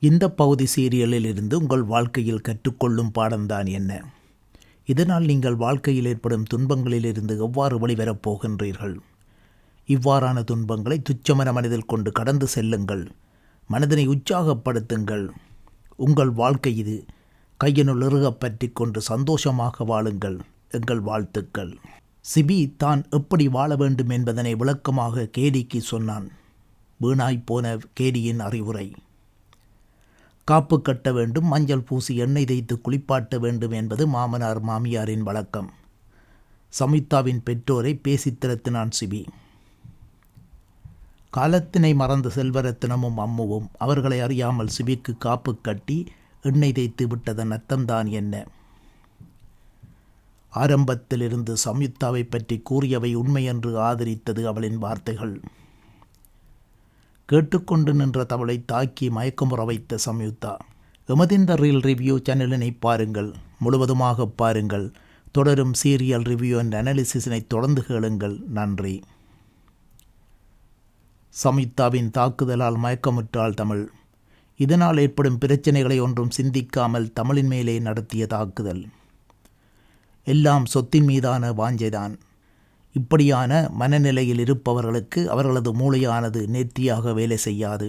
இந்த பகுதி சீரியலில் இருந்து உங்கள் வாழ்க்கையில் கற்றுக்கொள்ளும் பாடம்தான் என்ன? இதனால் நீங்கள் வாழ்க்கையில் ஏற்படும் துன்பங்களிலிருந்து எவ்வாறு வெளிவரப் போகின்றீர்கள்? இவ்வாறான துன்பங்களை துச்சமன மனதில் கொண்டு கடந்து செல்லுங்கள். மனதினை உற்சாகப்படுத்துங்கள். உங்கள் வாழ்க்கை இது கையினுள் இறுகப் பற்றி கொண்டு சந்தோஷமாக வாழுங்கள். எங்கள் வாழ்த்துக்கள். சிபி தான் எப்படி வாழ வேண்டும் என்பதனை விளக்கமாக கேடிக்கு சொன்னான். வீணாய்ப்போன கேடியின் அறிவுரை. காப்பு கட்ட வேண்டும் மஞ்சள் பூசி எண்ணெய் தேய்த்து குளிப்பாட்ட வேண்டும் என்பது மாமனார் மாமியாரின் வழக்கம். சமிதாவின் பெற்றோரை பேசித்திரத்தினான் சிபி. காலத்தினை மறந்த செல்வரத்தினமும் அம்முவும் அவர்களை அறியாமல் சிபிக்கு காப்பு கட்டி எண்ணெய் தேய்த்து விட்டதன் அர்த்தம்தான் என்ன? ஆரம்பத்திலிருந்து சம்யுக்தாவை பற்றி கூறியவை உண்மையென்று ஆதரித்தது அவளின் வார்த்தைகள். கேட்டுக்கொண்டு நின்ற தவளை தாக்கி மயக்கமுற வைத்த சம்யுக்தா. எமதிந்த ரீல் ரிவ்யூ சேனலினை பாருங்கள் முழுவதுமாக பாருங்கள். தொடரும் சீரியல் ரிவ்யூ அண்ட் அனாலிசிஸினை தொடர்ந்து கேளுங்கள். நன்றி. சம்யுக்தாவின் தாக்குதலால் மயக்கமுற்றாள் தமிழ். இதனால் ஏற்படும் பிரச்சனைகளை ஒன்றும் சிந்திக்காமல் தமிழின் மேலே நடத்திய தாக்குதல். எல்லாம் சொத்தின் மீதான வாஞ்சைதான். இப்படியான மனநிலையில் இருப்பவர்களுக்கு அவர்களது மூளையானது நேர்த்தியாக வேலை செய்யாது.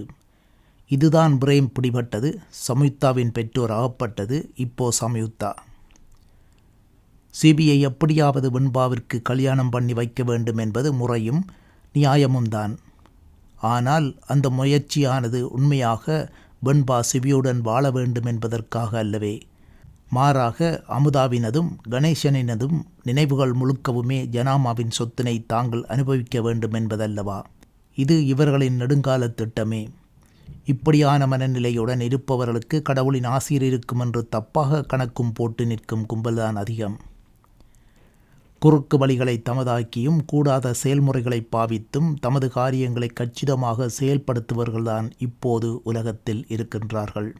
இதுதான் பிரேம் பிடிபட்டது சம்யுக்தாவின் பெற்றோர் அகப்பட்டது இப்போ சம்யுக்தா. சிபிஐ எப்படியாவது வெண்பாவிற்கு கல்யாணம் பண்ணி வைக்க வேண்டும் என்பது முறையும் நியாயமும் தான் ஆனால் அந்த முயற்சியானது உண்மையாக வெண்பா சிபியுடன் வாழ வேண்டும் என்பதற்காக அல்லவே. மாறாக அமுதாவினதும் கணேசனினதும் நினைவுகள் முழுக்கவுமே ஜனாமாவின் சொத்தினை தாங்கள் அனுபவிக்க வேண்டும் என்பதல்லவா இது இவர்களின் நெடுங்கால திட்டமே. இப்படியான மனநிலையுடன் இருப்பவர்களுக்கு கடவுளின் ஆசிரியர் இருக்கும் என்று தப்பாக கணக்கும் போட்டு நிற்கும் கும்பல்தான் அதிகம். குறுக்கு வழிகளை தமதாக்கியும் கூடாத செயல்முறைகளை பாவித்தும் தமது காரியங்களை கச்சிதமாக செயல்படுத்துபவர்கள்தான் இப்போது உலகத்தில் இருக்கின்றார்கள்.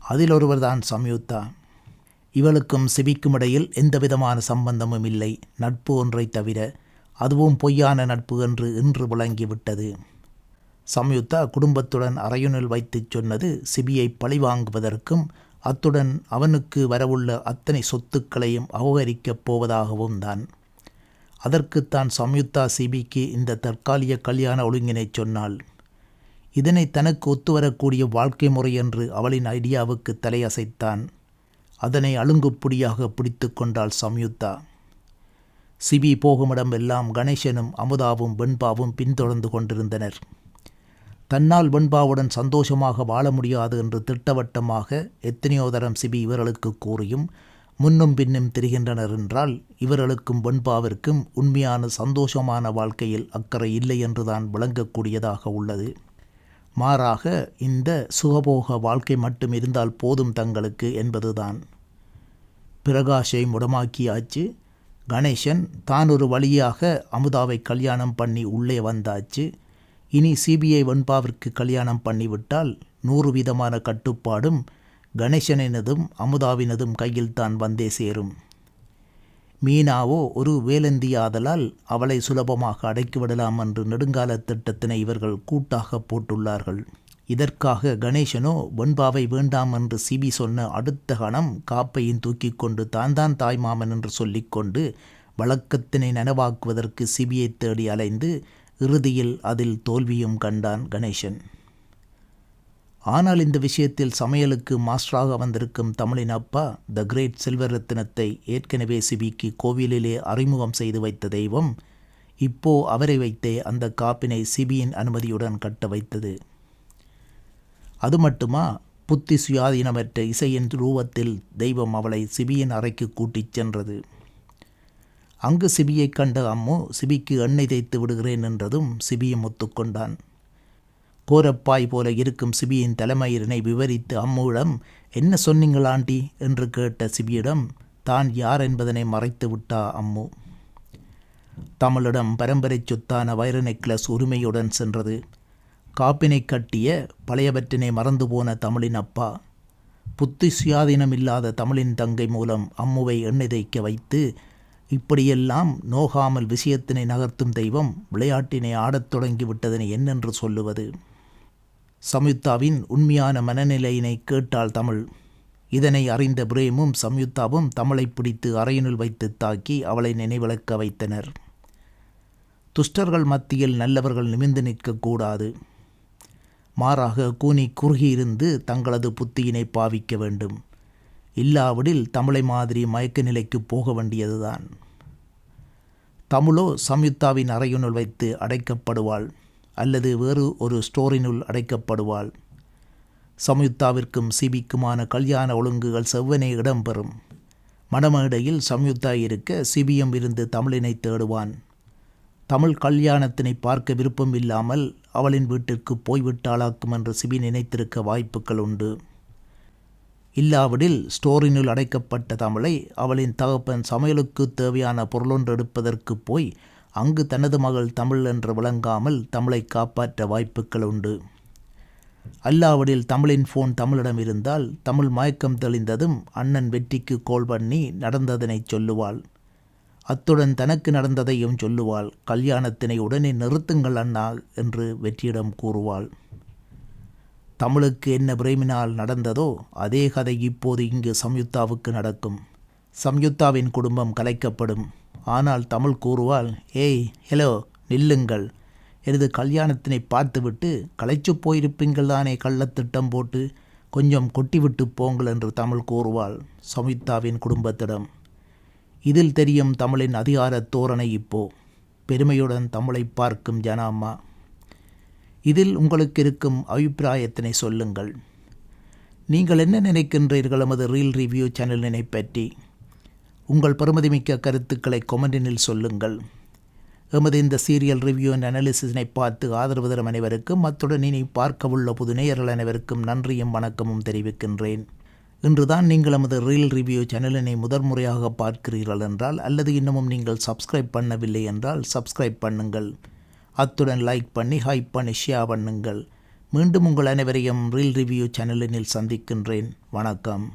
அதில் ஒருவர்தான் சம்யுக்தா. இவளுக்கும் சிபிக்கும் இடையில் எந்தவிதமான சம்பந்தமும் இல்லை. நட்பு ஒன்றை தவிர அதுவும் பொய்யான நட்பு என்று இன்று விளங்கிவிட்டது. சம்யுக்தா குடும்பத்துடன் அறையுனில் வைத்துச் சொன்னது சிபியை பழிவாங்குவதற்கும் அத்துடன் அவனுக்கு வரவுள்ள அத்தனை சொத்துக்களையும் அபகரிக்கப் போவதாகவும் தான். அதற்குத்தான் சம்யுக்தா சிபிக்கு இந்த தற்காலிக கல்யாண ஒழுங்கினை சொன்னாள். இதனை தனக்கு ஒத்துவரக்கூடிய வாழ்க்கை முறை என்று அவளின் ஐடியாவுக்கு தலையசைத்தான். அதனை அழுங்குப்புடியாக பிடித்து கொண்டாள் சம்யுக்தா. சிபி போகுமிடம் எல்லாம் கணேசனும் அமுதாவும் வெண்பாவும் பின்தொடர்ந்து கொண்டிருந்தனர். தன்னால் வெண்பாவுடன் சந்தோஷமாக வாழ முடியாது என்று திட்டவட்டமாக எத்தனையோ தரம் சிபி இவர்களுக்கு கூறியும் முன்னும் பின்னும் திரிகின்றனர் என்றால் இவர்களுக்கும் வெண்பாவிற்கும் உண்மையான சந்தோஷமான வாழ்க்கையில் அக்கறை இல்லை என்றுதான் விளங்கக்கூடியதாக உள்ளது. மாறாக இந்த சுகபோக வாழ்க்கை மட்டும் இருந்தால் போதும் தங்களுக்கு என்பதுதான். பிரகாஷை முடமாக்கியாச்சு. கணேசன் தான் ஒரு வழியாக அமுதாவை கல்யாணம் பண்ணி உள்ளே வந்தாச்சு. இனி சிபிஐ வெண்பாவிற்கு கல்யாணம் பண்ணிவிட்டால் நூறு விதமான கட்டுப்பாடும் கணேசனினதும் அமுதாவினதும் கையில்தான் வந்தே சேரும். மீனாவோ ஒரு வேலந்தியாதலால் அவளை சுலபமாக அடக்கிவிடலாம் என்று நெடுங்கால திட்டத்தினை இவர்கள் கூட்டாக போட்டுள்ளார்கள். இதற்காக கணேசனோ வெண்பாவை வேண்டாம் என்று சிபி சொன்ன அடுத்த கணம் காப்பையும் தூக்கி கொண்டு தான் தான் தாய்மாமன் என்று சொல்லிக்கொண்டு வழக்கத்தினை நனவாக்குவதற்கு சிபியை தேடி அலைந்து இறுதியில் அதில் தோல்வியும் கண்டான் கணேசன். ஆனால் இந்த விஷயத்தில் சமையலுக்கு மாஸ்டராக வந்திருக்கும் தமிழின் அப்பா த கிரேட் செல்வரத்தினத்தை ஏற்கனவே சிபிக்கு கோவிலிலே அறிமுகம் செய்து வைத்த தெய்வம் இப்போ அவரை வைத்தே அந்த காப்பினை சிபியின் அனுமதியுடன் கட்ட வைத்தது. அது மட்டுமா புத்தி சுயாதீனமற்ற இசையின் ரூபத்தில் தெய்வம் அவளை சிபியின் அறைக்கு கூட்டிச் சென்றது. அங்கு சிபியை கண்ட அம்மு சிபிக்கு எண்ணெய் தேய்த்து விடுகிறேன் என்றதும் சிபியும் ஒத்துக்கொண்டான். கோரப்பாய் போல இருக்கும் சிபியின் தலைமையினை விவரித்து அம்முவிடம் என்ன சொன்னீங்களாண்டி என்று கேட்ட சிபியிடம் தான் யார் என்பதனை மறைத்து விட்டா அம்மு? தமிழிடம் பரம்பரை சொத்தான வைர நெக்லஸ் உரிமையுடன் சென்றது. காப்பினை கட்டிய பழையவற்றினை மறந்து போன தமிழின் அப்பா புத்தி சுயாதீனம் இல்லாத தமிழின் தங்கை மூலம் அம்முவை எண்ணெய் தேய்க்க வைத்து இப்படியெல்லாம் நோகாமல் விஷயத்தினை நகர்த்தும் தெய்வம் விளையாட்டினை ஆடத் தொடங்கி விட்டதனை என்னென்று சொல்லுவது? சம்யுக்தாவின் உண்மையான மனநிலையினை கேட்டாள் தமிழ். இதனை அறிந்த பிரேமும் சம்யுக்தாவும் தமிழை பிடித்து அறையினுள் வைத்து தாக்கி அவளை நினைவிழக்க வைத்தனர். துஷ்டர்கள் மத்தியில் நல்லவர்கள் நிமிர்ந்து நிற்கக்கூடாது மாறாக கூனி குறுகியிருந்து தங்களது புத்தியினை பாவிக்க வேண்டும். இல்லாவிடில் தமிழை மாதிரி மயக்க நிலைக்கு போக வேண்டியதுதான். தமிழோ சம்யுக்தாவின் அறையுனுள் வைத்து அடைக்கப்படுவாள். அல்லது வேறு ஒரு ஸ்டோரினுள் அடைக்கப்படுவாள். சம்யுக்தாவிற்கும் சிபிக்குமான கல்யாண ஒழுங்குகள் செவ்வனே இடம்பெறும். மணமேடையில் சம்யுக்தா இருக்க சிபியும் இருந்து தமிழினை தேடுவான். தமிழ் கல்யாணத்தினை பார்க்க விருப்பம் இல்லாமல் அவளின் வீட்டிற்கு போய்விட்டாளாக்கும் என்று சிபி நினைத்திருக்க வாய்ப்புகள் உண்டு. இல்லாவிடில் ஸ்டோரினுள் அடைக்கப்பட்ட தமிழை அவளின் தகப்பன் சமையலுக்கு தேவையான பொருளொன்று எடுப்பதற்கு போய் அங்கு தனது மகள் தமிழ் என்று விளங்காமல் தமிழை காப்பாற்ற வாய்ப்புகள் உண்டு. அல்லாவிடில் தமிழின் ஃபோன் தமிழிடம் இருந்தால் தமிழ் மயக்கம் தெளிந்ததும் அண்ணன் வெற்றிக்கு கோல் பண்ணி நடந்ததனை சொல்லுவாள். அத்துடன் தனக்கு நடந்ததையும் சொல்லுவாள். கல்யாணத்தினை உடனே நிறுத்துங்கள் அண்ணா என்று வெற்றியிடம் கூறுவாள். தமிழுக்கு என்ன பிரேமினால் நடந்ததோ அதே கதை இப்போது இங்கு சம்யுக்தாவுக்கு நடக்கும். சம்யுக்தாவின் குடும்பம் கலைக்கப்படும். ஆனால் தமிழ் கூறுவாள் ஏய் ஹலோ நில்லுங்கள். எனது கல்யாணத்தினை பார்த்துவிட்டு களைச்சு போயிருப்பீங்கள் தானே கள்ளத்திட்டம் போட்டு? கொஞ்சம் கொட்டிவிட்டு போங்கள் என்று தமிழ் கூறுவாள் சமிதாவின் குடும்பத்திடம். இதில் தெரியும் தமிழின் அதிகார தோரணை இப்போ. பெருமையுடன் தமிழை பார்க்கும் ஜனாம்மா. இதில் உங்களுக்கு இருக்கும் அபிப்பிராயத்தினை சொல்லுங்கள். நீங்கள் என்ன நினைக்கின்றீர்கள்? எமது ரீல் ரிவ்யூ சேனலினை பற்றி. உங்கள் பெருமதிமிக்க கருத்துக்களை கொமெண்டினில் சொல்லுங்கள். எமது இந்த சீரியல் ரிவ்யூ அண்ட் அனாலிசிஸினை பார்த்து ஆதரவு தரும் அனைவருக்கும் அத்துடன் இனி பார்க்க உள்ள புது நேயர்கள் அனைவருக்கும் நன்றியும் வணக்கமும் தெரிவிக்கின்றேன். இன்றுதான் நீங்கள் எமது ரீல் ரிவ்யூ சேனலினை முதன்முறையாக பார்க்கிறீர்கள் என்றால் அல்லது இன்னமும் நீங்கள் சப்ஸ்கிரைப் பண்ணவில்லை என்றால் சப்ஸ்கிரைப் பண்ணுங்கள். அத்துடன் லைக் பண்ணி ஹைப் பண்ணி ஷேர் பண்ணுங்கள். மீண்டும் உங்கள் அனைவரையும் ரீல் ரிவ்யூ சேனலினில் சந்திக்கின்றேன். வணக்கம்.